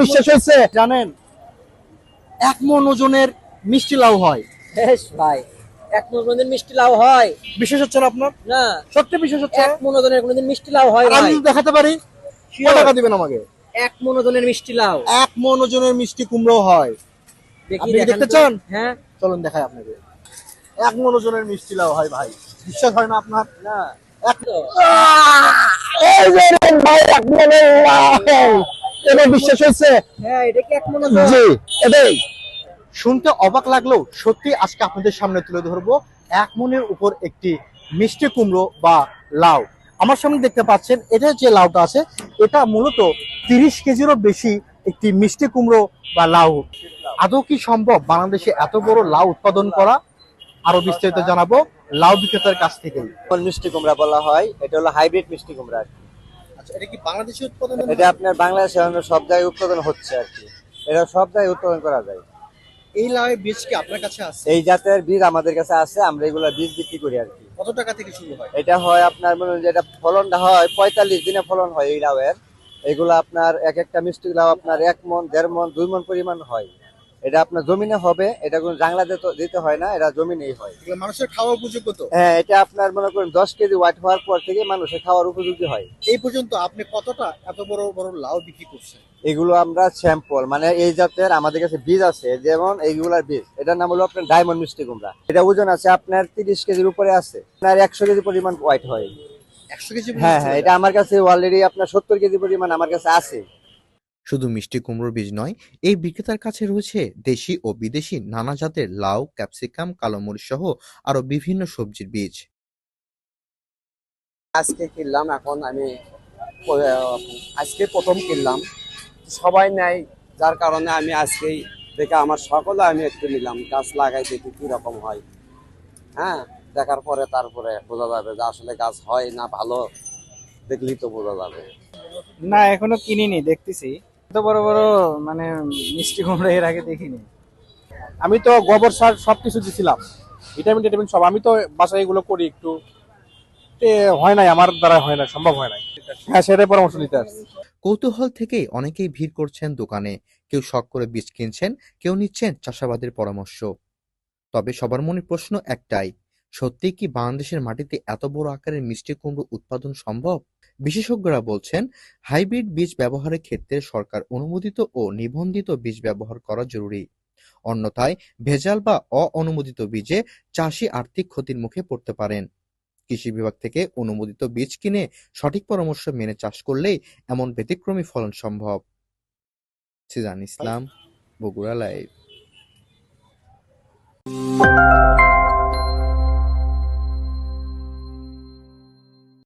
বিশ্বাস হয়েছে জানেন এক মন ওজনের মিষ্টি লাউ হয়। বেশ ভাই এক মিষ্টি লাউ হয়। বিশেষ হচ্ছে না আপনার? না। সত্যি বিশেষ হচ্ছে এক মনোদনের কোনোদিন মিষ্টি লাউ হয় আমি ভাই। দেখাতে পারি টাকা দিবেন আমাকে? এক মনোদনের মিষ্টি লাউ। এক মন ওজনের মিষ্টি কুমড়ো হয়। দেখি দেখতে চান? হ্যাঁ। চলুন দেখাই আপনাকে। এক মন ওজনের মিষ্টি লাউ হয় ভাই। বিশ্বাস হয় না আপনার? না। এক এক মনের এটা বিশ্বাস হয়েছে? হ্যাঁ জি এটাই। শুনতে অবাক লাগলেও সত্যি আজকে আপনাদের সামনে তুলে ধরবো এক মনের উপর একটি মিষ্টি কুমড়ো বা লাউ। আমার সামনে দেখতে পাচ্ছেন এটা যে লাউটা আছে এটা মূলত তিরিশ কেজিরও বেশি একটি মিষ্টি কুমড়ো বা লাউ। আদৌ কি সম্ভব বাংলাদেশে এত বড় লাউ উৎপাদন করা? আরও বিস্তারিত জানাব লাউ বিক্রেতার কাছ থেকে মিষ্টি কুমড়া বলা হয় এটা হলো হাইব্রিড মিষ্টি কুমড়া আর কি। আচ্ছা এটা কি বাংলাদেশে উৎপাদন এটা আপনার বাংলাদেশে এখন সব জায়গায় উৎপাদন হচ্ছে আর কি। এটা সব জায়গায় উৎপাদন করা যায়। এই লাউয়ের বীজ কি আপনার কাছে আছে? এই জাতের বীজ আমাদের কাছে আছে আমরা এগুলা বীজ বিক্রি করি আর কি। কত টাকা থেকে শুরু হয়? এটা হয় আপনার মনে হয় এটা ফলনটা হয় পঁয়তাল্লিশ দিনে ফলন হয় এই লাউয়ের। এগুলো আপনার এক একটা মিষ্টি লাউ আপনার এক মন দেড় মন দুই মন পরিমাণ হয়। এটা আপনার জমিনে হবে এটা কোনো জাংলা দিতে- দিতে হয় না এটা জমিনেই হয়। মানুষের খাওয়া উপযোগ্য তো? হ্যাঁ এটা আপনার মনে করেন দশ কেজি ওয়াট হওয়ার পর থেকে মানুষের খাওয়ার উপযোগী হয়। এই পর্যন্ত আপনি কতটা এত বড় বড় লাউ বিক্রি করছেন? এগুলো আমরা স্যাম্পল মানে এই জাতের আমাদের কাছে বীজ আছে যেমন এইগুলার বীজ। এটার নাম হলো আপনার ডায়মন্ড মিষ্টি কুমড়া। এটা ওজন আছে আপনার তিরিশ কেজির উপরে আছে। আপনার একশো কেজি পরিমাণ হোয়াইট হয়। একশো কেজি হ্যাঁ হ্যাঁ এটা আমার কাছে অলরেডি আপনার সত্তর কেজি পরিমাণ আমার কাছে আছে। শুধু মিষ্টি কুমড়োর বীজ নয় এই বিক্রেতার কাছে রয়েছে দেশি ও বিদেশি নানা জাতের লাউ ক্যাপসিকাম কালো মরিচ সহ আরও বিভিন্ন সবজির বীজ। আজকে কিনলাম এখন আমি আজকে প্রথম কিনলাম। সবাই নেয় যার কারণে আমি আজকেই দেখে আমার সকলে আমি একটু নিলাম গাছ লাগাই দেখি কি রকম হয়। হ্যাঁ দেখার পরে তারপরে বোঝা যাবে যে আসলে গাছ হয় না ভালো দেখলেই তো বোঝা যাবে। না এখনও কিনিনি দেখতেছি। এত বড় বড় মানে মিষ্টি কুমড়া এর আগে দেখিনি। আমি তো গোবর সার সবকিছু দিছিলাম ভিটামিন টিটামিন সব। আমি তো বাসায় এগুলো করি একটু। হয় নাই আমার দ্বারা হয় না সম্ভব হয় নাই। হ্যাঁ সেটাই পরামর্শ নিতে আসছি। কৌতূহল থেকেই অনেকেই ভিড় করছেন দোকানে। কেউ শখ করে বীজ কিনছেন কেউ নিচ্ছেন চাষাবাদের পরামর্শ। তবে সবার মনে প্রশ্ন একটাই সত্যি কি বাংলাদেশের মাটিতে এত বড় আকারের মিষ্টি কুমড়ো উৎপাদন সম্ভব? বিশেষজ্ঞরা বলছেন, হাইব্রিড বীজ ব্যবহারের ক্ষেত্রে সরকার অনুমোদিত ও নিবন্ধিত বীজ ব্যবহার করা জরুরি। অন্যথায়, ভেজাল বা অ-অনুমোদিত বীজে চাষি আর্থিক ক্ষতির মুখে পড়তে পারেন। কৃষি বিভাগ থেকে অনুমোদিত বীজ কিনে সঠিক পরামর্শ মেনে চাষ করলেই এমন ব্যতিক্রমী ফলন সম্ভব। সিজান ইসলাম, বগুড়া লাইভ।